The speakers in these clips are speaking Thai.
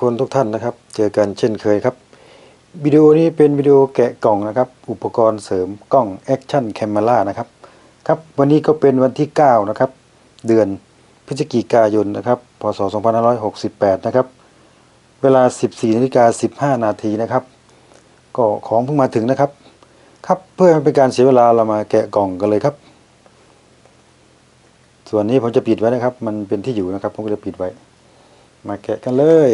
คนทุกท่านนะครับ เจอกันเช่นเคยครับวิดีโอนี้เป็นวิดีโอแกะกล่องนะครับ อุปกรณ์เสริมกล้อง Action Camera นะครับครับวันนี้ก็เป็นวันที่ 9 นะครับ เดือนพฤศจิกายนนะครับพศ 2568 นะครับ เวลา 14นาฬิกา15 นาทีนะครับ ก็ของเพิ่งมาถึงนะครับ ครับเพื่อไม่เป็นการเสียเวลาเรามาแกะกล่องกันเลยครับ ส่วนนี้ผมจะปิดไว้นะครับ มันเป็นที่อยู่นะครับ ผมก็จะปิดไว้ มาแกะกันเลย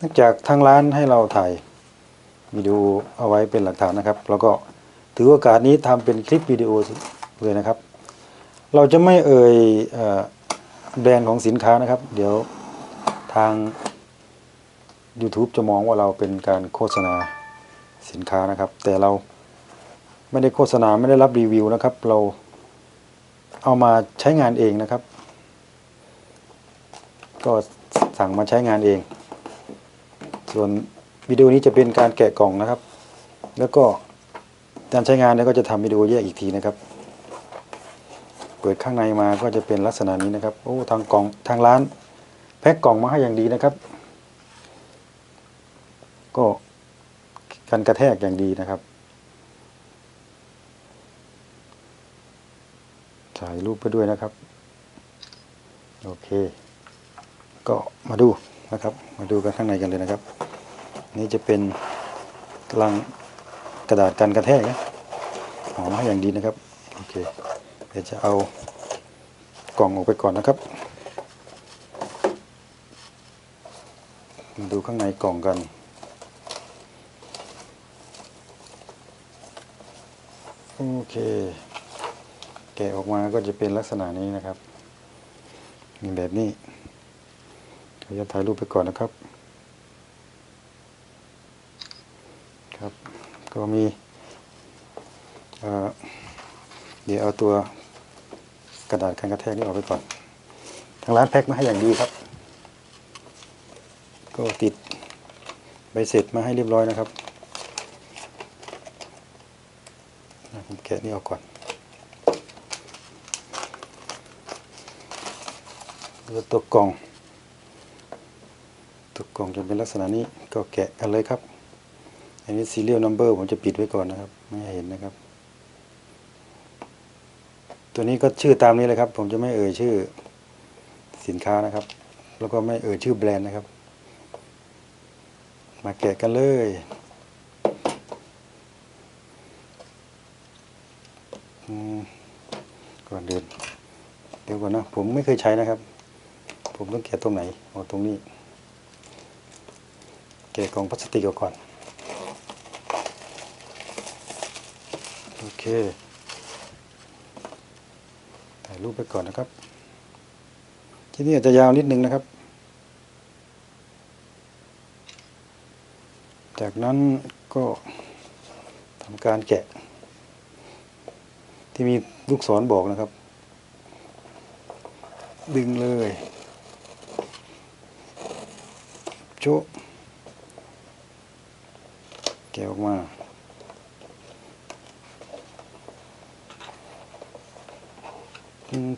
นื่องจากทางร้านให้เราถ่ายวิดีโอเอาไว้เป็นหลักฐานนะครับ แล้วก็ถือโอกาสนี้ทำเป็นคลิปวิดีโอเลยนะครับ เราจะไม่เอ่ยแบรนด์ของสินค้านะครับ เดี๋ยวทาง YouTube จะมองว่าเราเป็นการโฆษณาสินค้านะครับ แต่เราไม่ได้โฆษณาไม่ได้รับรีวิวนะครับ เราเอามาใช้งานเองนะครับ ก็สั่งมาใช้งานเอง ส่วนวิดีโอนี้จะเป็นการแกะกล่องนะครับ แล้วก็การใช้งานเนี่ยก็จะทำวิดีโอแยกอีกทีนะครับ เปิดข้างในมาก็จะเป็นลักษณะนี้นะครับโอ้ทางกล่องทางร้านแพ็คกล่องมาให้อย่างดีนะครับ ก็กันกระแทกอย่างดีนะครับถ่ายรูปไปด้วยนะครับ โอเค ก็มาดูนะครับ มาดูกันข้างในกันเลยนะครับ นี่จะเป็นลังกระดาษกันกระแทกนะหอมให้อย่างดีนะครับโอเคเดี๋ยวจะเอากล่องออกไปก่อนนะครับ มาดูข้างในกล่องกัน โอเค แกะออกมาก็จะเป็นลักษณะนี้นะครับมีแบบนี้เดี๋ยวจะถ่ายรูปไปก่อนนะครับ ครับ ก็มีเเดี๋ยวเอาตัวกระดาษกันกระแทกนี่ออกไปก่อน ทางร้านแพ็คมาให้อย่างดีครับ ก็ติดใบเสร็จมาให้เรียบร้อยนะครับผมแกะนี่ออกก่อนแล้วตัวกล่อง ตัวกล่องจะเป็นลักษณะนี้ก็แกะกันเลยครับ อันนี้ serial number ผมจะปิดไว้ก่อนนะครับ ไม่ให้เห็นนะครับ ตัวนี้ก็ชื่อตามนี้เลยครับ ผมจะไม่เอ่ยชื่อสินค้านะครับ แล้วก็ไม่เอ่ยชื่อแบรนด์นะครับ มาแกะกันเลยก่อนเดินเดี๋ยวก่อนนะ ผมไม่เคยใช้นะครับ ผมต้องแกะตรงไหนอ๋อตรงนี้ แกะกล่องพลาสติกก่อน อเค ถ่ายรูปไปก่อนนะครับ ที่นี่อาจจะยาวนิดนึงนะครับ จากนั้นก็ทำการแกะ ที่มีลูกศรบอกนะครับ ดึงเลยโจะแกะออกมา อืม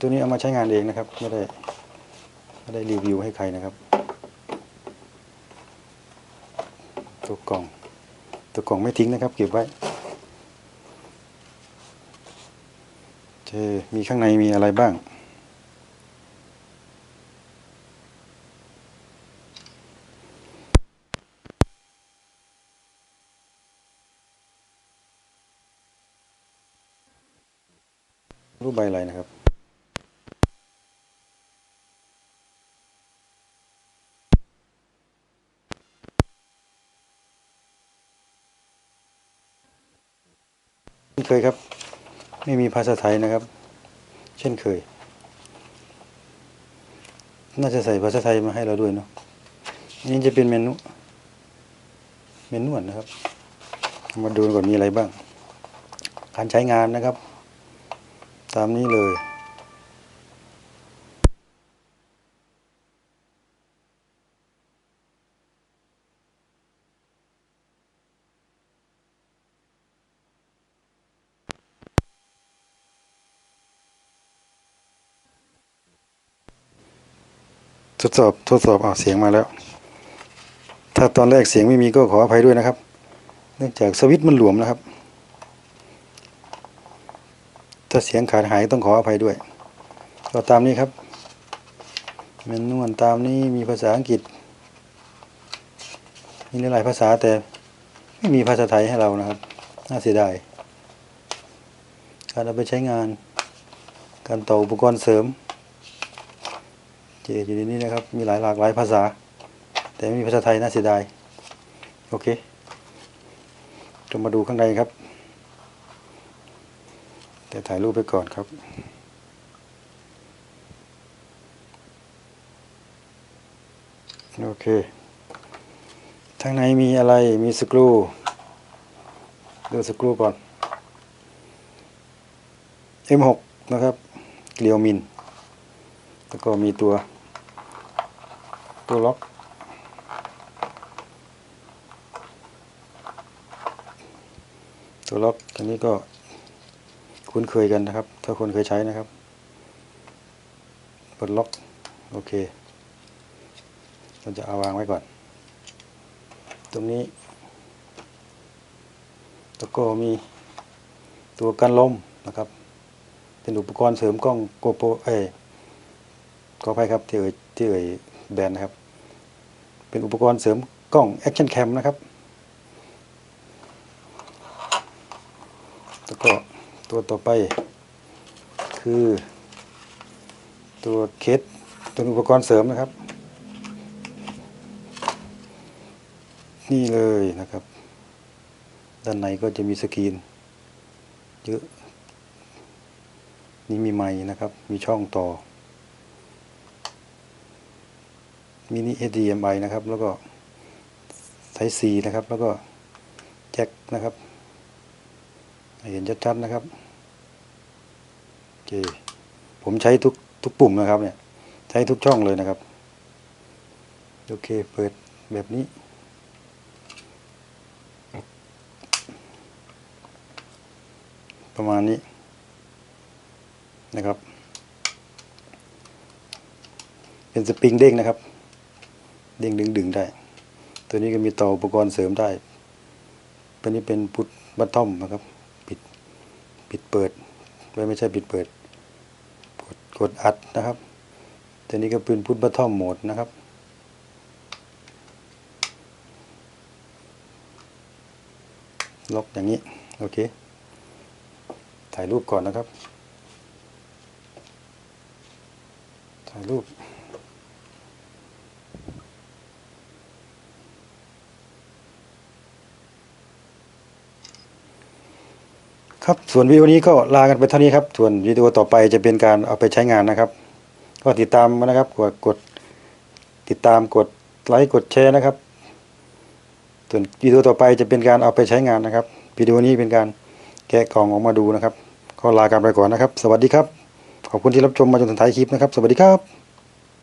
ตัวนี้เอามาใช้งานเองนะครับ ไม่ได้ไม่ได้รีวิวให้ใครนะครับ ตัวกล่อง ตัวกล่องไม่ทิ้งนะครับ เก็บไว้เคมีข้างในมีอะไรบ้าง รูปใบอะไรนะครับ ช่นเคยครับ ไม่มีภาษาไทยนะครับ เช่นเคย น่าจะใส่ภาษาไทยมาให้เราด้วยเนาะอันนี้จะเป็นเมนูเมนูนะครับ มาดูก่อนมีอะไรบ้าง การใช้งานนะครับ ตามนี้เลย ทดสอบทดสอบเอาเสียงมาแล้ว ถ้าตอนแรกเสียงไม่มีก็ขออภัยด้วยนะครับ เนื่องจากสวิตช์มันหลวมนะครับ ถ้าเสียงขาดหายต้องขออภัยด้วยก็ตามนี้ครับเมนนวลตามนี้มีภาษาอังกฤษ มีหลายภาษาแต่ไม่มีภาษาไทยให้เรานะครับน่าเสียดายการเอาไปใช้งาน การต่ออุปกรณ์เสริม เจอยู่ในนี้นะครับ มีหลายหลากหลายภาษา แต่ไม่มีภาษาไทยน่าเสียดาย โอเคจะมาดูข้างในครับ แต่ถ่ายรูปไปก่อนครับโอเคข้างในมีอะไรมีสกรู ดูสกรูก่อน M6 นะครับ เกลียวมิน แล้วก็มีตัว ตัวล็อก ตัวล็อกอันนี้ก็คุ้นเคยกันนะครับ ถ้าคนเคยใช้นะครับเปิดล็อก โอเค เราจะเอาวางไว้ก่อน ตรงนี้แล้วก็มีตัวกันลมนะครับ เป็นอุปกรณ์เสริมกล้องโกโปเอยขออภัยครับที่เอ่ยที่เอ่ย แบรนด์นะครับ เป็นอุปกรณ์เสริมกล้อง Action Cam นะครับ แล้วก็ตัวต่อไปคือตัวเคสตัวอุปกรณ์เสริมนะครับ นี่เลยนะครับ ด้านในก็จะมีสกรีนเยอะนี่มีไม้นะครับ มีช่องต่อ มินิ HDMI นะครับ แล้วก็ไท C นะครับ แล้วก็แจ็คนะครับ เห็นชัดๆนะครับโอเคผมใช้ทุกทุกปุ่มนะครับเนี่ย ใช้ทุกช่องเลยนะครับ โอเค เปิดแบบนี้ ประมาณนี้นะครับ เป็นสปริงเด้งนะครับ เด้งดึงดึงได้ ตัวนี้ก็มีต่ออุปกรณ์เสริมได้ ตัวนี้เป็นพุทบัตทอมนะครับ ปิดปิดเปิดไม่ไม่ใช่ปิดเปิด กดกดอัดนะครับ ตัวนี้ก็เป็นพุทบัตทอมโหมดนะครับล็อกอย่างนี้ โอเค ถ่ายรูปก่อนนะครับ ถ่ายรูป ครับส่วนวิดีโอนี้ก็ลากันไปเท่านี้ครับ ส่วนวิดีโอต่อไปจะเป็นการเอาไปใช้งานนะครับ ก็ติดตามนะครับ กดกดติดตามกดไลค์กดแชร์นะครับ ส่วนวิดีโอต่อไปจะเป็นการเอาไปใช้งานนะครับวิดีโอนี้เป็นการแกะกล่องออกมาดูนะครับ ก็ลากันไปก่อนนะครับ สวัสดีครับ ขอบคุณที่รับชมมาจนถึงท้ายคลิปนะครับ สวัสดีครับ